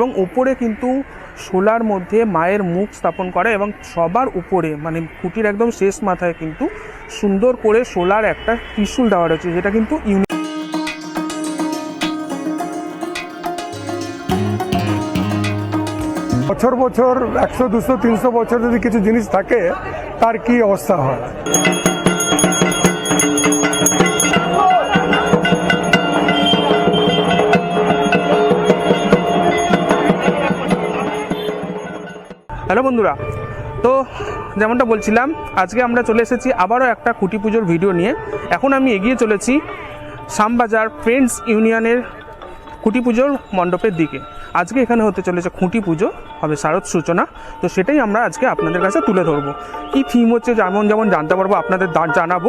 এবং ওপরে কিন্তু শোলার মধ্যে মায়ের মুখ স্থাপন করা এবং সবার উপরে মানে খুঁটির একদম শেষ মাথায় কিন্তু সুন্দর করে শোলার একটা ত্রিশূল দেওয়া রয়েছে, যেটা কিন্তু ইউনিক বছর বছর, একশো, দুশো, তিনশো বছর যদি কিছু জিনিস থাকে, তার কি অবস্থা হয়? হ্যালো বন্ধুরা, তো যেমনটা বলছিলাম, আজকে আমরা চলে এসেছি আবারও একটা খুঁটি পুজোর ভিডিও নিয়ে। এখন আমি এগিয়ে চলেছি শ্যামবাজার ফ্রেন্ডস ইউনিয়নের খুঁটি পুজোর মণ্ডপের দিকে। আজকে এখানে হতে চলেছে খুঁটি পুজো, হবে শারদ সূচনা। তো সেটাই আমরা আজকে আপনাদের কাছে তুলে ধরবো। কী থিম হচ্ছে যেমন যেমন জানতে পারব, আপনাদের জানাব।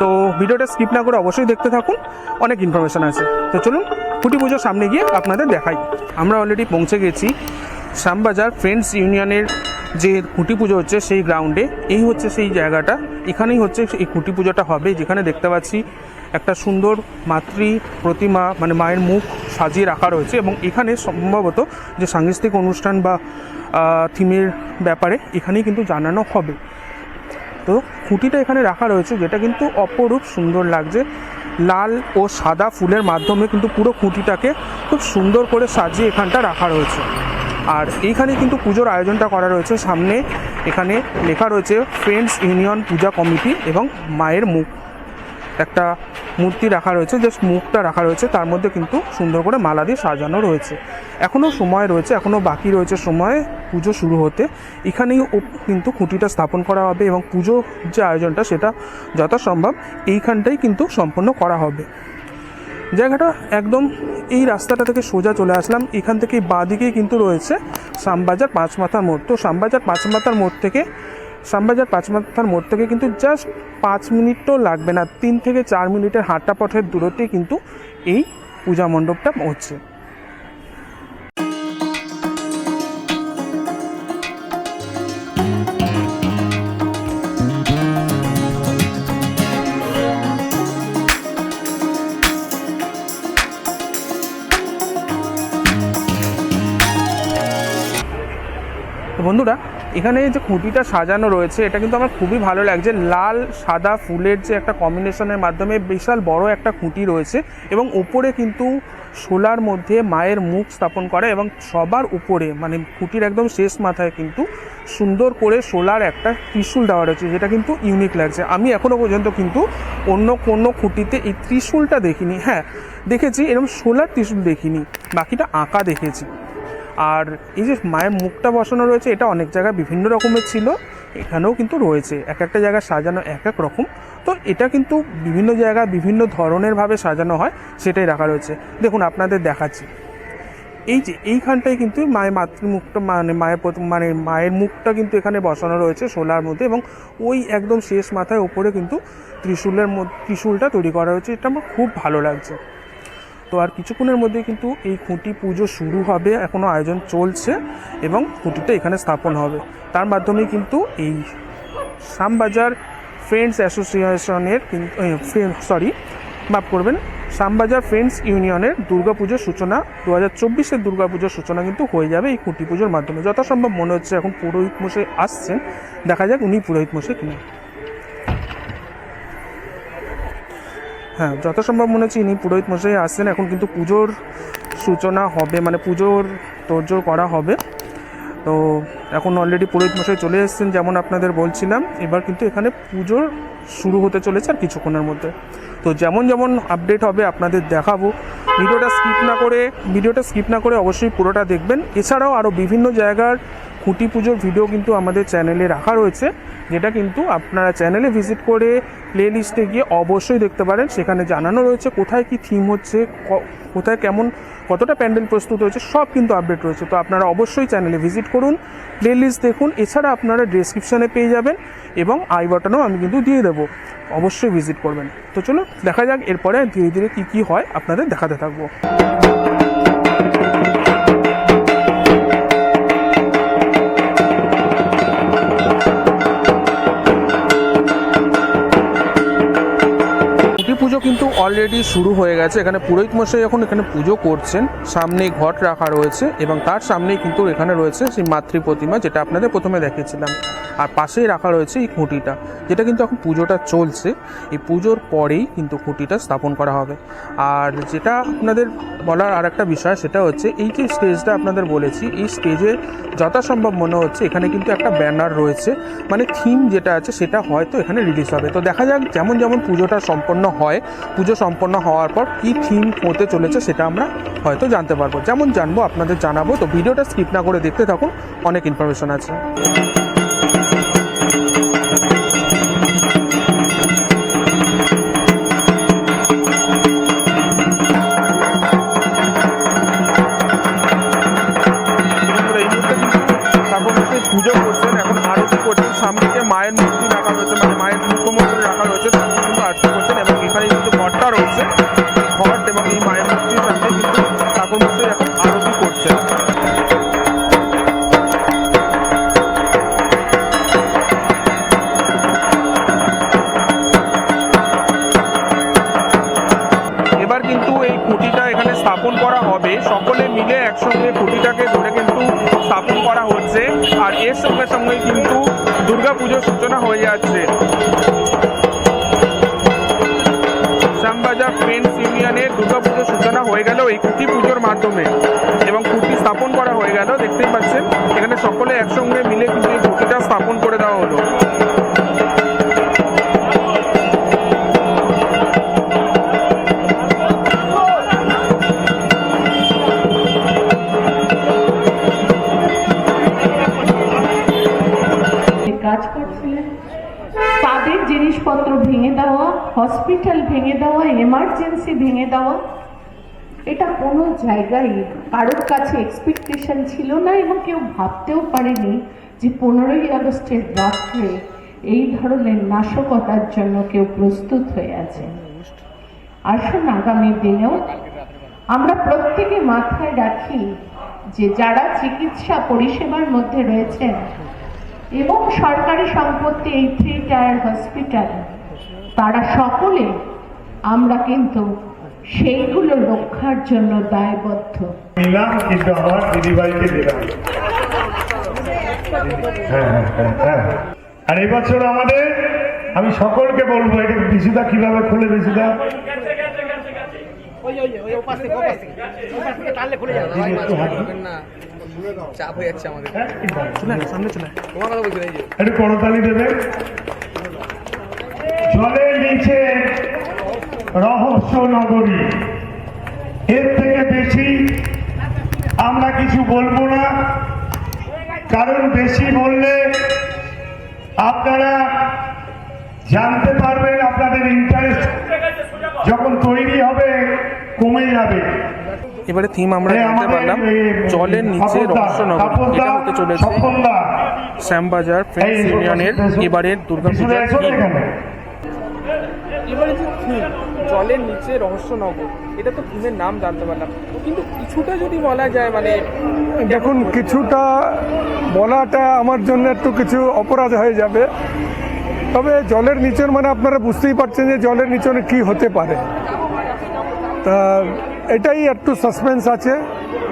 তো ভিডিওটা স্কিপ না করে অবশ্যই দেখতে থাকুন, অনেক ইনফরমেশান আছে। তো চলুন, খুঁটি পুজোর সামনে গিয়ে আপনাদের দেখাই। আমরা অলরেডি পৌঁছে গেছি শ্যামবাজার ফ্রেন্ডস ইউনিয়নের যে খুঁটি পুজো হচ্ছে সেই গ্রাউন্ডে এই হচ্ছে সেই জায়গাটা। এখানেই হচ্ছে এই খুঁটি পুজোটা হবে। যেখানে দেখতে পাচ্ছি একটা সুন্দর মাতৃ প্রতিমা মানে মায়ের মুখ সাজিয়ে রাখা রয়েছে এবং এখানে সম্ভবত যে সাংস্কৃতিক অনুষ্ঠান বা থিমের ব্যাপারে এখানেই কিন্তু জানানো হবে। তো খুঁটিটা এখানে রাখা রয়েছে, যেটা কিন্তু অপরূপ সুন্দর লাগছে। লাল ও সাদা ফুলের মাধ্যমে কিন্তু পুরো খুঁটিটাকে খুব সুন্দর করে সাজিয়ে এখানটা রাখা রয়েছে। আর এইখানে কিন্তু পুজোর আয়োজনটা করা রয়েছে। সামনে এখানে লেখা রয়েছে ফ্রেন্ডস ইউনিয়ন পূজা কমিটি এবং মায়ের মুখ। একটা মূর্তি রাখা রয়েছে জাস্ট মুখটা রাখা রয়েছে। তার মধ্যে কিন্তু সুন্দর করে মালা দিয়ে সাজানো রয়েছে। এখনও সময় রয়েছে এখনও বাকি রয়েছে সময় পুজো শুরু হতে। এখানেই কিন্তু খুঁটিটা স্থাপন করা হবে এবং পুজো যে আয়োজনটা সেটা যথাসম্ভব এইখানটাই কিন্তু সম্পন্ন করা হবে। জায়গাটা একদম এই রাস্তাটা থেকে সোজা চলে আসলাম। এখান থেকে বাঁদিকেই কিন্তু রয়েছে শ্যামবাজার পাঁচমাথার মোড়। তো শ্যামবাজার পাঁচমাথার মোড় থেকে, শ্যামবাজার পাঁচমাথার মোড় থেকে কিন্তু জাস্ট পাঁচ মিনিটও লাগবে না। তিন থেকে চার মিনিটের হাঁটা পথের দূরত্বে কিন্তু এই পূজা মণ্ডপটা হচ্ছে। বন্ধুরা, এখানে যে খুঁটিটা সাজানো রয়েছে, এটা কিন্তু আমার খুবই ভালো লাগছে। লাল, সাদা ফুলের যে একটা কম্বিনেশনের মাধ্যমে বিশাল বড় একটা খুঁটি রয়েছে এবং ওপরে কিন্তু শোলার মধ্যে মায়ের মুখ স্থাপন করা এবং সবার উপরে মানে খুঁটির একদম শেষ মাথায় কিন্তু সুন্দর করে শোলার একটা ত্রিশূল দেওয়া রয়েছে, যেটা কিন্তু ইউনিক লাগছে। আমি এখনও পর্যন্ত কিন্তু অন্য কোনো খুঁটিতে এই ত্রিশূলটা দেখিনি। হ্যাঁ দেখেছি এরকম শোলার ত্রিশূল দেখিনি। বাকিটা আঁকা দেখেছি। আর এই যে মায়ের মুখটা বসানো রয়েছে, এটা অনেক জায়গায় বিভিন্ন রকমের ছিল, এখানেও কিন্তু রয়েছে। এক একটা জায়গায় সাজানো এক এক রকম। তো এটা কিন্তু বিভিন্ন জায়গায় বিভিন্ন ধরনেরভাবে সাজানো হয়, সেটাই রাখা রয়েছে। দেখুন, আপনাদের দেখাচ্ছি। এই যে এইখানটায় কিন্তু মায়ের মাতৃমুখটা মানে মায়ের মানে মায়ের মুখটা কিন্তু এখানে বসানো রয়েছে শোলার মধ্যে এবং ওই একদম শেষ মাথায় ওপরে কিন্তু ত্রিশূলের মধ্যে, ত্রিশূলটা তৈরি করা হয়েছে। এটা আমার খুব ভালো লাগছে। তো আর কিছুক্ষণের মধ্যে কিন্তু এই খুঁটি পুজো শুরু হবে। এখনও আয়োজন চলছে এবং খুঁটিটা এখানে স্থাপন হবে। তার মাধ্যমে কিন্তু এই শ্যামবাজার ফ্রেন্ডস অ্যাসোসিয়েশনের কিন্তু সরি মাফ করবেন, শ্যামবাজার ফ্রেন্ডস ইউনিয়নের দুর্গাপুজোর সূচনা দু হাজার চব্বিশের দুর্গাপুজোর সূচনা কিন্তু হয়ে যাবে এই খুঁটি পুজোর মাধ্যমে। যথাসম্ভব মনে হচ্ছে এখন পুরোহিত মশাই আসছেন। দেখা যাক উনি পুরোহিত মশাই কিনা। হ্যাঁ যথাসম্ভব মনে হচ্ছে ইনি পুরোহিত মশাই আসছেন এখন, কিন্তু পুজোর সূচনা হবে মানে পুজোর তোড়জোড় করা হবে। তো এখন অলরেডি পুরোহিত মশাই চলে এসেছেন, যেমন আপনাদের বলছিলাম। এবার কিন্তু এখানে পুজোর শুরু হতে চলেছে আর কিছুক্ষণের মধ্যে। তো যেমন যেমন আপডেট হবে, আপনাদের দেখাবো। ভিডিওটা স্কিপ না করে, ভিডিওটা স্কিপ না করে অবশ্যই পুরোটা দেখবেন। এছাড়াও আরও বিভিন্ন জায়গার খুঁটি পুজোর ভিডিও কিন্তু আমাদের চ্যানেলে রাখা রয়েছে, যেটা কিন্তু আপনারা চ্যানেলে ভিজিট করে প্লে লিস্টে গিয়ে অবশ্যই দেখতে পারেন। সেখানে জানানো রয়েছে কোথায় কি থিম হচ্ছে কোথায় কেমন, কতটা প্যান্ডেল প্রস্তুত হয়েছে, সব কিন্তু আপডেট রয়েছে। তো আপনারা অবশ্যই চ্যানেলে ভিজিট করুন প্লে লিস্ট দেখুন, এছাড়া আপনারা ডেসক্রিপশানে পেয়ে যাবেন এবং আই বাটনও আমি কিন্তু দিয়ে দেবো। অবশ্যই ভিজিট করবেন। তো চলো দেখা যাক এরপরে ধীরে ধীরে কী কী হয় আপনাদের দেখাতে থাকব। পুজো কিন্তু অলরেডি শুরু হয়ে গেছে। এখানে পুরোহিত মশাই যখন এখানে পুজো করছেন, সামনেই ঘট রাখা রয়েছে এবং তার সামনেই কিন্তু এখানে রয়েছে সেই মাতৃ প্রতিমা যেটা আপনাদের প্রথমে দেখিয়েছিলাম। আর পাশেই রাখা রয়েছে এই খুঁটিটা, যেটা কিন্তু এখন পুজোটা চলছে। এই পুজোর পরেই কিন্তু খুঁটিটা স্থাপন করা হবে। আর যেটা আপনাদের বলার আর একটা বিষয়, সেটা হচ্ছে এই যে স্টেজটা আপনাদের বলেছি, এই স্টেজে যথাসম্ভব মনে হচ্ছে এখানে কিন্তু একটা ব্যানার রয়েছে। মানে থিম যেটা আছে, সেটা হয়তো এখানে রিলিজ হবে। তো দেখা যাক যেমন যেমন পুজোটা সম্পন্ন হয়, পুজো সম্পন্ন হওয়ার পর কী থিম হতে চলেছে, সেটা আমরা হয়তো জানতে পারব। যেমন জানব, আপনাদের জানাব। তো ভিডিওটা স্কিপ না করে দেখতে থাকুন, অনেক ইনফরমেশন আছে। করছেন সামনে যে মায়ের মূর্তি রাখা রয়েছে মানে মায়ের মুখ্যমন্ত্রী রাখা রয়েছে তিনি কিন্তু আরতি করছেন এবং এখানে কিন্তু ঘরটা রয়েছে। এবার কিন্তু এই খুঁটিটা এখানে স্থাপন করা হবে। সকলে মিলে একসঙ্গে খুঁটিটাকে ধরে কিন্তু স্থাপন করা হচ্ছে। আর এর সঙ্গে সঙ্গে কিন্তু দুর্গা পুজোর সূচনা হয়ে যাচ্ছে। শ্যামবাজার ফ্রেন্ডস ইউনিয়নের দুর্গা পুজোর সূচনা হয়ে গেল এই খুঁটি পুজোর মাধ্যমে। এবং খুঁটি স্থাপন করা হয়ে গেল, দেখতেই পাচ্ছেন। এখানে সকলে একসঙ্গে মিলে কিন্তু এই খুঁটিটা স্থাপন করে দেওয়া হলো। হসপিটাল ভেঙে দেওয়া এমার্জেন্সি ভেঙে দেওয়া, এটা কোনো জায়গায় কারোর কাছে এক্সপেকটেশন ছিল না এবং কেউ ভাবতেও পারেনি যে পনেরোই আগস্টের রাত্রে এই ধরনের নাশকতার জন্য কেউ প্রস্তুত হয়ে আছে। আসুন আগামী দিনেও আমরা প্রত্যেকে মাথায় রাখি যে যারা চিকিৎসা পরিষেবার মধ্যে রয়েছেন এবং সরকারি সম্পত্তি এই থ্রি টায়ার হসপিটাল তারা সকলে আমরা কিন্তু সেইগুলো রক্ষার জন্য দায়বদ্ধ। নিলাম কিন্তু আমার দিদিভাইকে দিলাম হ্যাঁ হ্যাঁ হ্যাঁ আর এবছর আমাদের আমি সকলকে বলব এটা বিশুদা কীভাবে খুলে বিশুদা? চাপ হয়ে যাচ্ছে আমাদের। একটু করতালি দেবে জলের নিচে রহস্য নগরী এর থেকে বেশি আমরা কিছু বলব না কারণ বেশি বললে আপনারা জানতে পারবেন আপনাদের ইন্টারেস্ট যখন তৈরি হবে কমে যাবে এবারে থিম আমরা জানতে পারলাম জলের নিচে রহস্যনগর এটা হতে চলেছে শ্যামবাজার ফ্রেন্ডস ইউনিয়নের। এবারের দুর্গাপূজার থিম। এবারে যে থিম, জলের নিচে রহস্যনগর। এটা তো থিমের নাম জানতে পারলাম। কিন্তু কিছুটা যদি বলা যায় মানে দেখুন, কিছুটা বলাটা আমার জন্য একটু কিছু অপরাধ হয়ে যাবে। তবে জলের নিচন মানে আপনারা বুঝতেই পারছেন যে জলের নিচনে কি হতে পারে। তা এটাই একটু সাসপেন্স আছে।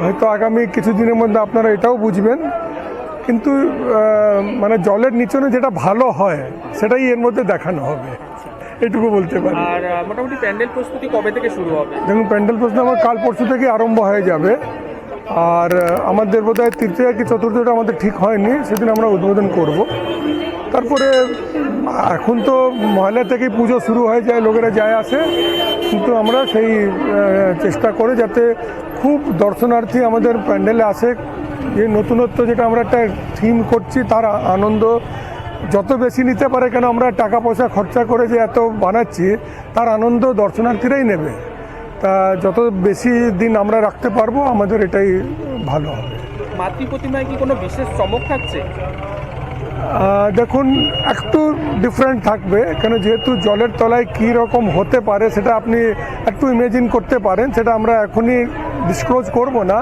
হয়তো আগামী কিছুদিনের মধ্যে আপনারা এটাও বুঝবেন। কিন্তু মানে জলের নিচনে যেটা ভালো হয়, সেটাই এর মধ্যে দেখানো হবে। এটুকু বলতে পারি। আর মোটামুটি প্যান্ডেল প্রস্তুতি কবে থেকে শুরু হবে? দেখুন প্যান্ডেল প্রশ্ন আমার কাল পরশু থেকে আরম্ভ হয়ে যাবে। আর আমাদের বোধহয় তৃতীয় কি চতুর্থটা আমাদের ঠিক হয়নি সেদিন আমরা উদ্বোধন করব। তারপরে এখন তো মহলা থেকেই পুজো শুরু হয়ে যায় লোকেরা যায় আসে। কিন্তু আমরা সেই চেষ্টা করে যাতে খুব দর্শনার্থী আমাদের প্যান্ডেলে আসে। যে নতুনত্ব যেটা আমরা একটা থিম করছি তার আনন্দ যত বেশি নিতে পারে কেন আমরা টাকা পয়সা খরচা করে যে এত বানাচ্ছি তার আনন্দ দর্শনার্থীরাই নেবে। তা যত বেশি দিন আমরা রাখতে পারব আমাদের এটাই ভালো হবে। মাতৃ প্রতিমায় কি কোনো বিশেষ চমক থাকছে? দেখুন একটু ডিফারেন্ট থাকবে কেন যেহেতু জলের তলায় কী রকম হতে পারে সেটা আপনি একটু ইমেজিন করতে পারেন সেটা আমরা এখনই ডিসক্লোজ করব না।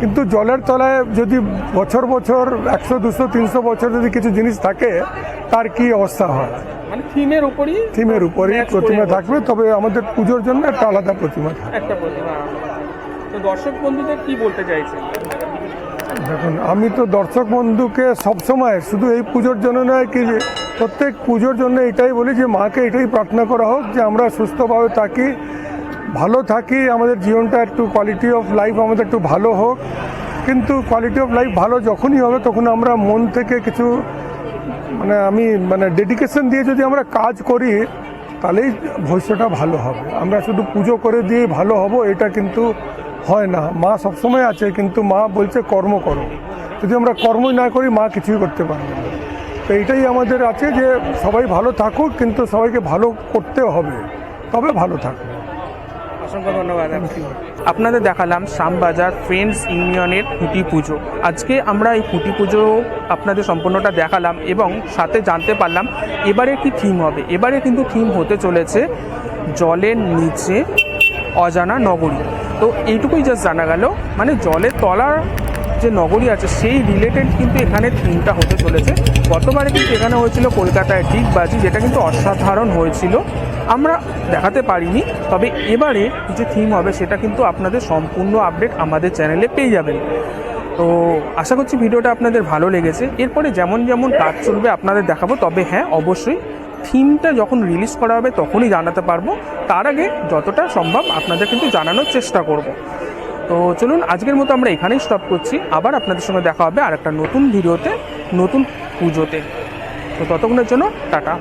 কিন্তু জলের তলায় যদি বছর বছর একশো দুশো তিনশো বছর যদি কিছু জিনিস থাকে তার কি অবস্থা হয়? মানে থিমের উপরই থিমের উপরেই প্রতিমা থাকবে তবে আমাদের পুজোর জন্য একটা আলাদা প্রতিমা থাকবে। একটা প্রতিমা। তো দর্শক বন্ধুদের কি বলতে চাইছেন? দেখুন আমি তো দর্শক বন্ধুকে সবসময় শুধু এই পুজোর জন্য নয় কি যে প্রত্যেক পুজোর জন্য এটাই বলি যে মাকে এটাই প্রার্থনা করা হোক যে আমরা সুস্থভাবে থাকি ভালো থাকি, আমাদের জীবনটা একটু কোয়ালিটি অফ লাইফ আমাদের একটু ভালো হোক। কিন্তু কোয়ালিটি অফ লাইফ ভালো যখনই হবে, তখন আমরা মন থেকে কিছু মানে আমি মানে ডেডিকেশন দিয়ে যদি আমরা কাজ করি, তাহলেই ভবিষ্যৎটা ভালো হবে। আমরা শুধু পুজো করে দিয়ে ভালো হব, এটা কিন্তু হয় না। মা সবসময় আছে, কিন্তু মা বলছে, কর্ম করো। যদি আমরা কর্মই না করি, মা কিছুই করতে পারবে না। তো এইটাই আমাদের আছে যে, সবাই ভালো থাকুক, কিন্তু সবাইকে ভালো করতে হবে। তবে ভালো থাকবে অসংখ্য ধন্যবাদ আপনাদের দেখালাম শ্যামবাজার ফ্রেন্ডস ইউনিয়নের খুঁটি পুজো। আজকে আমরা এই খুঁটি পুজো আপনাদের সম্পূর্ণটা দেখালাম এবং সাথে জানতে পারলাম এবারে কি থিম হবে। এবারে কিন্তু থিম হতে চলেছে জলের নিচে অজানা নগরী। তো এইটুকুই জাস্ট জানা গেল। মানে জলের তলার যে নগরী আছে, সেই রিলেটেড কিন্তু এখানে থিমটা হতে চলেছে। গতবারে কিন্তু এখানে হয়েছিল কলকাতায় ডিগবাজি, যেটা কিন্তু অসাধারণ হয়েছিল। আমরা দেখাতে পারিনি, তবে এবারে যে থিম হবে, সেটা কিন্তু আপনাদের সম্পূর্ণ আপডেট আমাদের চ্যানেলে পেয়ে যাবেন। তো আশা করছি ভিডিওটা আপনাদের ভালো লেগেছে। এরপরে যেমন যেমন কাজ চলবে আপনাদের দেখাবো, তবে হ্যাঁ অবশ্যই থিমটা যখন রিলিজ করা হবে, তখনই জানাতে পারব। তার আগে যতটা সম্ভব আপনাদের কিন্তু জানানোর চেষ্টা করব। তো চলুন, আজকের মতো আমরা এখানেই স্টপ করছি। আবার আপনাদের সঙ্গে দেখা হবে আর একটা নতুন ভিডিওতে, নতুন পুজোতে। তো ততক্ষণের জন্য টাটা।